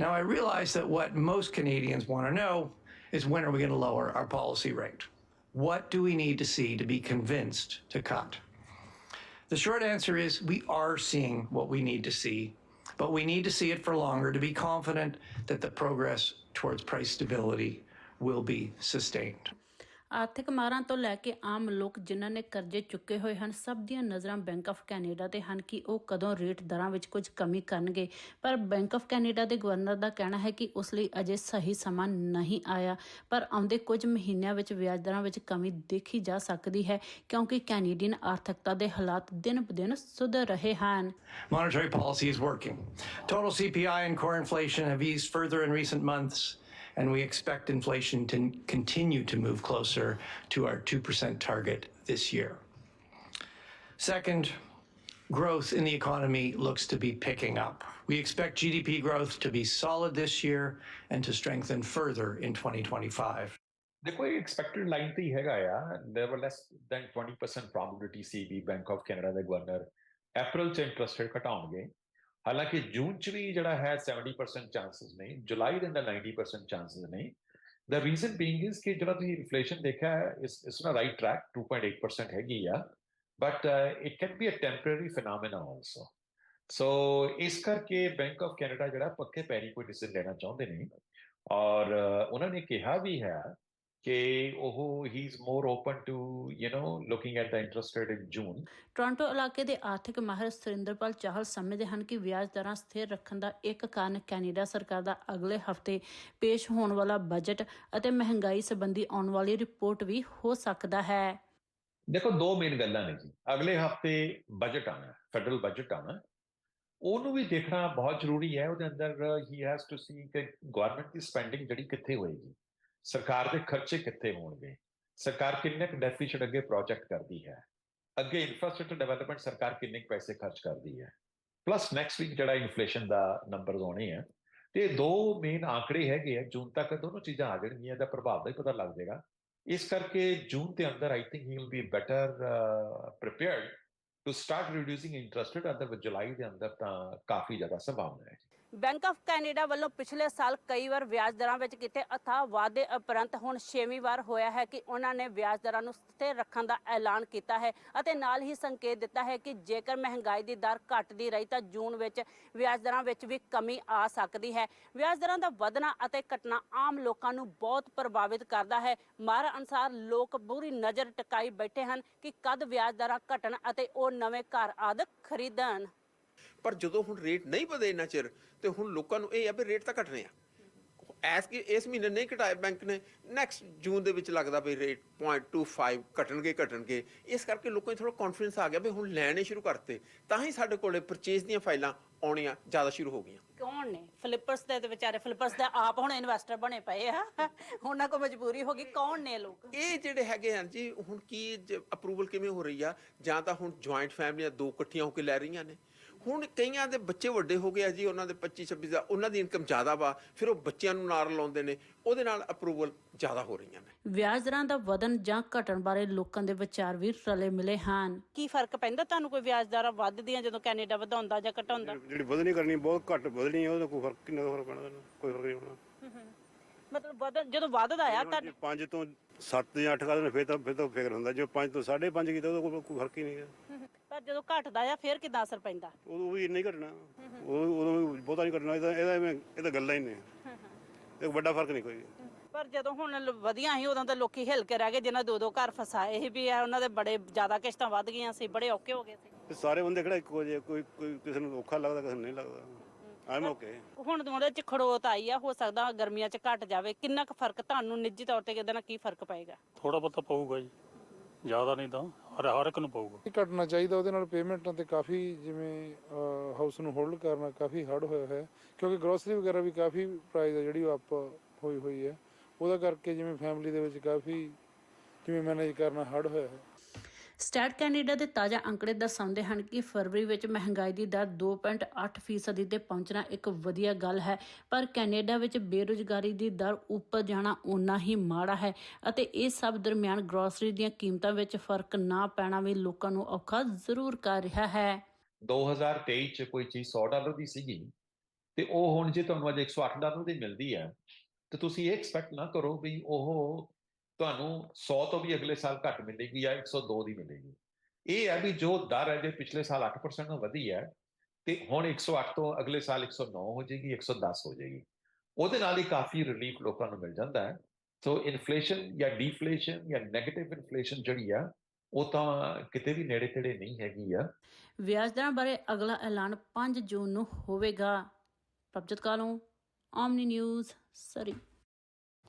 Now, I realize that what most Canadians want to know is when are we going to lower our policy rate? What do we need to see to be convinced to cut? The short answer is we are seeing what we need to see, but we need to see it for longer to be confident that the progress towards price stability will be sustained. ਆਰਥਿਕ ਮਾਰਾਂ ਤੋਂ ਲੈ ਕੇ ਆਮ ਲੋਕ ਜਿਨ੍ਹਾਂ ਨੇ ਕਰਜ਼ੇ ਚੁੱਕੇ ਹੋਏ ਹਨ ਸਭ ਦੀਆਂ ਨਜ਼ਰਾਂ ਬੈਂਕ ਆਫ ਕੈਨੇਡਾ ਤੇ ਹਨ ਕਿ ਉਹ ਕਦੋਂ ਰੇਟ ਦਰਾਂ ਵਿੱਚ ਕੁਝ ਕਮੀ ਕਰਨਗੇ। ਪਰ ਬੈਂਕ ਆਫ ਕੈਨੇਡਾ ਦੇ ਗਵਰਨਰ ਦਾ ਕਹਿਣਾ ਹੈ ਕਿ ਉਸ ਲਈ ਅਜੇ ਸਹੀ ਸਮਾਂ ਨਹੀਂ ਆਇਆ ਪਰ ਆਉਂਦੇ ਕੁਝ ਮਹੀਨਿਆਂ ਵਿੱਚ ਵਿਆਜ ਦਰਾਂ ਵਿੱਚ ਕਮੀ ਦੇਖੀ ਜਾ ਸਕਦੀ ਹੈ ਕਿਉਂਕਿ ਕੈਨੇਡੀਅਨ ਆਰਥਿਕਤਾ ਦੇ ਹਾਲਾਤ ਦਿਨ-ਬਦਿਨ ਸੁਧਰ ਰਹੇ ਹਨ। Monetary policy is working. Total CPI and core inflation have eased further in recent months, and we expect inflation to continue to move closer to our 2% target this year. Second, growth in the economy looks to be picking up. We expect GDP growth to be solid this year and to strengthen further in 2025. ਦੇਖੋ ਇਹ expected line ਤੇ ਹੀ ਹੈਗਾ ਆ there were less than 20% probability C we bank of Canada ਦੇ governor April ਚ interest rate ਘਟਾਉਣਗੇ ਹਾਲਾਂਕਿ ਜੂਨ ਚ ਵੀ ਜਿਹੜਾ ਹੈ 70% ਚਾਂਸਸ ਨੇ ਜੁਲਾਈ ਦੇ ਅੰਦਰ 90% ਚਾਂਸਸ ਨੇ the ਰੀਜ਼ਨ being is ਕਿ ਜਿਹੜਾ ਤੁਸੀਂ ਇਨਫਲੇਸ਼ਨ ਦੇਖਿਆ ਹੈ, ਇਸ ਇਸ ਨਾ ਰਾਈਟ ਟਰੈਕ 2.8% ਹੈਗੀ ਆ। But it can be a temporary phenomena also so ਇਸ ਕਰਕੇ ਬੈਂਕ ਆਫ ਕੈਨੇਡਾ ਜਿਹੜਾ ਪੱਕੇ ਪੈਰੀ ਕੋਈ ਡਿਸੀਜਨ ਲੈਣਾ ਚਾਹੁੰਦੇ ਨੇ। ਔਰ ਉਹਨਾਂ ਨੇ ਕਿਹਾ ਵੀ ਹੈ ਕਿ ਉਹ he is more open to you know looking at the interest rate in June Toronto ਇਲਾਕੇ ਦੇ ਆਰਥਿਕ ਮਾਹਿਰ ਸੁਰਿੰਦਰਪਾਲ ਚਾਹਲ ਸਮਝਦੇ ਹਨ ਕਿ ਵਿਆਜ ਦਰਾਂ ਸਥਿਰ ਰੱਖਣ ਦਾ ਇੱਕ ਕਾਰਨ ਕੈਨੇਡਾ ਸਰਕਾਰ ਦਾ ਅਗਲੇ ਹਫ਼ਤੇ ਪੇਸ਼ ਹੋਣ ਵਾਲਾ ਬਜਟ ਅਤੇ ਮਹਿੰਗਾਈ ਸੰਬੰਧੀ ਆਉਣ ਵਾਲੀ ਰਿਪੋਰਟ ਵੀ ਹੋ ਸਕਦਾ ਹੈ। ਦੇਖੋ ਦੋ ਮੇਨ ਗੱਲਾਂ ਨੇ ਜੀ। ਅਗਲੇ ਹਫ਼ਤੇ ਬਜਟ ਆਣਾ ਫੈਡਰਲ ਬਜਟ ਆਣਾ ਉਹਨੂੰ ਵੀ ਦੇਖਣਾ ਬਹੁਤ ਜ਼ਰੂਰੀ ਹੈ। ਉਹਦੇ ਅੰਦਰ ਹੀ ਹੈਜ਼ ਟੂ ਸੀ ਕਿ ਗਵਰਨਮੈਂਟ ਦੀ ਸਪੈਂਡਿੰਗ ਜਿਹੜੀ ਕਿੱਥੇ ਹੋਏਗੀ। ਸਰਕਾਰ ਦੇ ਖਰਚੇ ਕਿੱਥੇ ਹੋਣਗੇ? ਸਰਕਾਰ ਕਿੰਨੇ ਕੁ ਡੈਫੀਸਿਟ ਅੱਗੇ ਪ੍ਰੋਜੈਕਟ ਕਰਦੀ ਹੈ? ਅੱਗੇ ਇਨਫਰਾਸਟ੍ਰਕਚਰ ਡਿਵੈਲਪਮੈਂਟ ਸਰਕਾਰ ਕਿੰਨੇ ਕੁ ਪੈਸੇ ਖਰਚ ਕਰਦੀ ਹੈ? ਪਲੱਸ ਨੈਕਸਟ ਵੀਕ ਜਿਹੜਾ ਇਨਫਲੇਸ਼ਨ ਦਾ ਨੰਬਰਸ ਆਉਣੇ ਆ, ਤੇ ਇਹ ਦੋ ਮੇਨ ਆંકੜੇ ਹੈਗੇ ਆ, ਜੂਨ ਤੱਕ ਦੋਨੋਂ ਚੀਜ਼ਾਂ ਆ ਜਾਣਗੀਆਂ ਦਾ ਪ੍ਰਭਾਵ ਦਾ ਹੀ ਪਤਾ ਲੱਗ ਜਾਏਗਾ। ਇਸ ਕਰਕੇ ਜੂਨ ਦੇ ਅੰਦਰ I think he will be better prepared to start reducing interest rate ਅੰਦਰ ਜੁਲਾਈ ਦੇ ਅੰਦਰ ਤਾਂ ਕਾਫੀ ਜ਼ਿਆਦਾ ਸੰਭਾਵਨਾ ਹੈ ਬੈਂਕ ਆਫ ਕੈਨੇਡਾ ਵੱਲੋਂ ਪਿਛਲੇ ਸਾਲ ਕਈ ਵਾਰ ਵਿਆਜ ਦਰਾਂ ਵਿੱਚ ਕੀਤੇ ਅਥਾਹ ਵਾਅਦੇ ਉਪਰੰਤ ਹੁਣ ਛੇਵੀਂ ਵਾਰ ਹੋਇਆ ਹੈ ਕਿ ਉਹਨਾਂ ਨੇ ਵਿਆਜ ਦਰਾਂ ਨੂੰ ਸਥਿਰ ਰੱਖਣ ਦਾ ਐਲਾਨ ਕੀਤਾ ਹੈ ਅਤੇ ਨਾਲ ਹੀ ਸੰਕੇਤ ਦਿੱਤਾ ਹੈ ਕਿ ਜੇਕਰ ਮਹਿੰਗਾਈ ਦੀ ਦਰ ਘਟਦੀ ਰਹੀ ਤਾਂ ਜੂਨ ਵਿੱਚ ਵਿਆਜ ਦਰਾਂ ਵਿੱਚ ਵੀ ਕਮੀ ਆ ਸਕਦੀ ਹੈ। ਵਿਆਜ ਦਰਾਂ ਦਾ ਵਧਣਾ ਅਤੇ ਘਟਣਾ ਆਮ ਲੋਕਾਂ ਨੂੰ ਬਹੁਤ ਪ੍ਰਭਾਵਿਤ ਕਰਦਾ ਹੈ। ਮਾਰ ਅਨਸਾਰ ਲੋਕ ਬੁਰੀ ਨਜ਼ਰ ਟਿਕਾਈ ਬੈਠੇ ਹਨ ਕਿ ਕਦ ਵਿਆਜ ਦਰਾਂ ਘਟਣ ਅਤੇ ਉਹ ਨਵੇਂ ਘਰ ਆਦਿ ਖਰੀਦਣ। ਪਰ ਜਦੋਂ ਹੁਣ ਰੇਟ ਨਹੀਂ ਵਧੇ ਇੰਨਾ ਚਿਰ ਤੇ ਹੁਣ ਲੋਕਾਂ ਨੂੰ ਇਹ ਆ ਵੀ ਰੇਟ ਤਾਂ ਘਟਣੇ ਆ। ਐਸ ਕਿ ਇਸ ਮਹੀਨੇ ਨਹੀਂ ਘਟਾਏ ਬੈਂਕ ਨੇ ਨੈਕਸਟ ਜੂਨ ਦੇ ਵਿੱਚ ਲੱਗਦਾ ਵੀ ਰੇਟ 0.25 ਘਟਣਗੇ ਘਟਣਗੇ। ਇਸ ਕਰਕੇ ਲੋਕਾਂ 'ਚ ਥੋੜਾ ਕੌਨਫੀਡੈਂਸ ਆ ਗਿਆ ਵੀ ਹੁਣ ਲੈਣੇ ਸ਼ੁਰੂ ਕਰਤੇ ਤਾਂ ਹੀ ਸਾਡੇ ਕੋਲੇ ਪਰਚੇਸ ਦੀਆਂ ਫਾਈਲਾਂ ਆਉਣੀਆਂ ਜ਼ਿਆਦਾ ਸ਼ੁਰੂ ਹੋ ਗਈਆਂ। ਕੌਣ ਨੇ? ਫਲਿੱਪਰਸ ਦੇ ਤੇ ਵਿਚਾਰੇ ਫਲਿੱਪਰਸ ਦੇ ਆਪ ਹੁਣ ਇਨਵੈਸਟਰ ਬਣੇ ਪਏ ਆ। ਉਹਨਾਂ ਕੋ ਮਜਬੂਰੀ ਹੋ ਗਈ ਕੌਣ ਨੇ ਲੋਕ? ਇਹ ਜਿਹੜੇ ਹੈਗੇ ਹਨ ਜੀ ਹੁਣ ਕੀ ਅਪਰੂਵਲ ਕਿਵੇਂ ਹੋ ਰਹੀ ਆ? ਜਾਂ ਤਾਂ ਹੁਣ ਜੁਆਇੰਟ ਫੈਮਲੀਆਂ ਦੋ ਇਕੱਠੀਆਂ ਹੋ ਕੇ ਲੈ ਰਹੀਆਂ ਨੇ। ਹੁਣ ਕਈਆਂ ਦੇ ਬੱਚੇ ਵੱਡੇ ਹੋ ਗਏ ਆ ਜੀ ਉਹਨਾਂ ਦੇ 25 26 ਦਾ ਉਹਨਾਂ ਦੀ ਇਨਕਮ ਜ਼ਿਆਦਾ ਵਾ ਫਿਰ ਉਹ ਬੱਚਿਆਂ ਨੂੰ ਨਾਲ ਲਾਉਂਦੇ ਨੇ ਉਹਦੇ ਨਾਲ ਅਪਰੂਵਲ ਜ਼ਿਆਦਾ ਹੋ ਰਹੀਆਂ ਨੇ। ਵਿਆਜ ਦਰਾਂ ਦਾ ਵਧਣ ਜਾਂ ਘਟਣ ਬਾਰੇ ਲੋਕਾਂ ਦੇ ਵਿਚਾਰ ਵੀ ਰਲੇ ਮਿਲੇ ਹਨ। ਕੀ ਫ਼ਰਕ ਪੈਂਦਾ ਤੁਹਾਨੂੰ ਕੋਈ ਵਿਆਜ ਦਰਾਂ ਵੱਧਦੀਆਂ ਜਦੋਂ ਕੈਨੇਡਾ ਵਧਾਉਂਦਾ ਜਾਂ ਘਟਾਉਂਦਾ? ਜਿਹੜੀ ਵਧਣੀ ਕਰਨੀ ਬਹੁਤ ਘੱਟ ਵਧਣੀ ਹੈ ਉਹਦਾ ਕੋਈ ਫ਼ਰਕ ਕਿੰਨਾ ਕੁ ਫ਼ਰਕ ਪੈਣਾ ਤੁਹਾਨੂੰ? ਕੋਈ ਫ਼ਰਕ ਨਹੀਂ ਹੋਣਾ। ਮਤਲਬ ਵਧਣ ਜਦੋਂ ਵੱਧਦਾ ਆ ਤਾਂ ਜੇ 5 ਤੋਂ 7 ਜਾਂ 8 ਕਰਦੇ ਫਿਰ ਤਾਂ ਫਿਰ ਤਾਂ ਫਿਕਰ ਹੁੰਦਾ। ਜੇ 5 ਤੋਂ 5.5 ਕੀਤਾ ਉਹਦਾ ਕੋਈ- ਕੋਈ ਫ਼ਰਕ ਹੀ ਨਹੀਂ ਹੈ ਪਰ ਜਦੋਂ ਘਟਦਾ ਆ ਫਿਰ ਕਿਦਾਂ ਅਸਰ ਪੈਂਦਾ? ਉਦੋਂ ਵੀ ਇੰਨਾ ਹੀ ਘਟਣਾ। ਉਦੋਂ ਉਦੋਂ ਵੀ ਬਹੁਤਾ ਨਹੀਂ ਘਟਣਾ। ਇਹਦਾ ਇਹਦਾ ਐਵੇਂ ਇਹ ਤਾਂ ਗੱਲਾਂ ਹੀ ਨੇ। ਇਹ ਵੱਡਾ ਫ਼ਰਕ ਨਹੀਂ ਕੋਈ। ਪਰ ਜਦੋਂ ਹੁਣ ਲ- ਵਧੀਆ ਸੀ ਉਦੋਂ ਤਾਂ ਲੋਕੀ ਹਿਲ ਕੇ ਰਹਿ ਗਏ ਜਿਨ੍ਹਾਂ ਦੋ ਦੋ ਘਰ ਫਸਾਏ ਸੀ ਵੀ ਆ ਉਹਨਾਂ ਦੇ ਬੜੇ ਜ਼ਿਆਦਾ ਕਿਸ਼ਤਾਂ ਵੱਧ ਗਈਆਂ ਸੀ ਬੜੇ ਔਕੇ ਹੋ ਗਏ ਸੀ। ਇਹ ਸਾਰੇ ਬੰਦੇ ਕਿਹੜਾ ਇੱਕੋ ਜਿਹੇ ਕੋਈ ਕੋਈ ਕਿਸੇ ਨੂੰ ਔਖਾ ਲੱਗਦਾ ਕਿਸੇ ਨੂੰ ਨਹੀਂ ਲੱਗਦਾ। ਆਮ ਓਕੇ ਹੁਣ ਉਹਦੇ ਚ ਖੜੋਤ ਆਈ ਆ ਹੋ ਸਕਦਾ ਗਰਮੀਆਂ ਚ ਘਟ ਜਾਵੇ। ਕਿੰਨਾ ਕੁ ਫ਼ਰਕ ਤੁਹਾਨੂੰ ਨਿੱਜੀ ਤੌਰ ਤੇ ਕਿਹਦੇ ਨਾਲ ਕੀ ਫ਼ਰਕ ਪਏਗਾ? ਥੋੜਾ ਬਹੁਤਾ ਪਊਗਾ ਜੀ। ਜ਼ਿਆਦਾ ਨਹੀਂ ਤਾਂ ਹਰ ਹਰ ਇੱਕ ਨੂੰ ਪਊਗਾ। ਇਹ ਘਟਣਾ ਚਾਹੀਦਾ ਉਹਦੇ ਨਾਲ ਪੇਮੈਂਟਾਂ ਤੇ ਕਾਫੀ ਜਿਵੇਂ ਹਾਊਸ ਨੂੰ ਹੋਲਡ ਕਰਨਾ ਕਾਫੀ ਹਾਰਡ ਹੋਇਆ ਹੈ। ਕਿਉਂਕਿ ਗਰੋਸਰੀ ਵਗੈਰਾ ਵੀ ਕਾਫੀ ਪ੍ਰਾਈਸ ਹੈ ਜਿਹੜੀ ਉਹ ਅਪ ਹੋਈ ਹੋਈ ਹੈ। ਉਹਦਾ ਕਰਕੇ ਜਿਵੇਂ ਫੈਮਿਲੀ ਦੇ ਵਿੱਚ ਕਾਫੀ ਜਿਵੇਂ ਮੈਨੇਜ ਕਰਨਾ ਹਾਰਡ ਹੋਇਆ ਹੈ। ਸਟੈਟ ਕੈਨੇਡਾ ਦੇ ਤਾਜ਼ਾ ਅੰਕੜੇ ਦਰਸਾਉਂਦੇ ਹਨ ਕਿ ਫਰਵਰੀ ਵਿੱਚ ਮਹਿੰਗਾਈ ਦੀ ਦਰ 2.8% ਤੇ ਪਹੁੰਚਣਾ ਇੱਕ ਵਧੀਆ ਗੱਲ ਹੈ, ਪਰ ਕੈਨੇਡਾ ਵਿੱਚ ਬੇਰੁਜ਼ਗਾਰੀ ਦੀ ਦਰ ਉੱਪਰ ਜਾਣਾ ਉਨਾ ਹੀ ਮਾੜਾ ਹੈ ਅਤੇ ਇਹ ਸਭ ਦਰਮਿਆਨ ਗਰੋਸਰੀ ਦੀਆਂ ਕੀਮਤਾਂ ਵਿੱਚ ਫ਼ਰਕ ਨਾ ਪੈਣਾ ਵੀ ਲੋਕਾਂ ਨੂੰ ਔਖਾ ਜ਼ਰੂਰ ਕਰ ਰਿਹਾ ਹੈ। 2023 ਚ ਕੋਈ ਚੀਜ਼ 100 ਡਾਲਰ ਦੀ ਸੀਗੀ ਤੇ ਉਹ ਹੁਣ ਜੇ ਤੁਹਾਨੂੰ ਅੱਜ 108 ਡਾਲਰ ਦੀ ਮਿਲਦੀ ਹੈ, ਤੇ ਤੁਸੀਂ ਇਹ ਐਕਸਪੈਕਟ ਨਾ ਕਰੋ ਵੀ ਉਹ ਤੁਹਾਨੂੰ 100 ਤੋਂ ਵੀ ਅਗਲੇ ਸਾਲ ਘੱਟ ਮਿਲੇਗੀ ਜਾਂ 102 ਦੀ ਮਿਲੇਗੀ। ਇਹ ਹੈ ਵੀ ਜੋ ਦਰ ਹੈ ਜੇ ਪਿਛਲੇ ਸਾਲ 8% ਤੋਂ ਵਧੀ ਹੈ, ਤੇ ਹੁਣ 108 ਤੋਂ ਅਗਲੇ ਸਾਲ 109 ਹੋ ਜਾਏਗੀ 110 ਹੋ ਜਾਏਗੀ। ਉਹਦੇ ਨਾਲ ਹੀ ਕਾਫੀ ਰਿਲੀਫ ਲੋਕਾਂ ਨੂੰ ਮਿਲ ਜਾਂਦਾ ਹੈ। ਸੋ ਇਨਫਲੇਸ਼ਨ ਜਾਂ ਡੀਫਲੇਸ਼ਨ ਜਾਂ 네ਗੇਟਿਵ ਇਨਫਲੇਸ਼ਨ ਜਿਹੜੀ ਆ, ਉਹ ਤਾਂ ਕਿਤੇ ਵੀ ਨੇੜੇ ਤੇੜੇ ਨਹੀਂ ਹੈਗੀ ਆ। ਵਿਆਜ ਦਰਾਂ ਬਾਰੇ ਅਗਲਾ ਐਲਾਨ 5 ਜੂਨ ਨੂੰ ਹੋਵੇਗਾ। ਪ੍ਰਭਜੋਤ ਕਾਲੋਂ ਆਮਨੀ ਨਿਊਜ਼ ਸਰੀ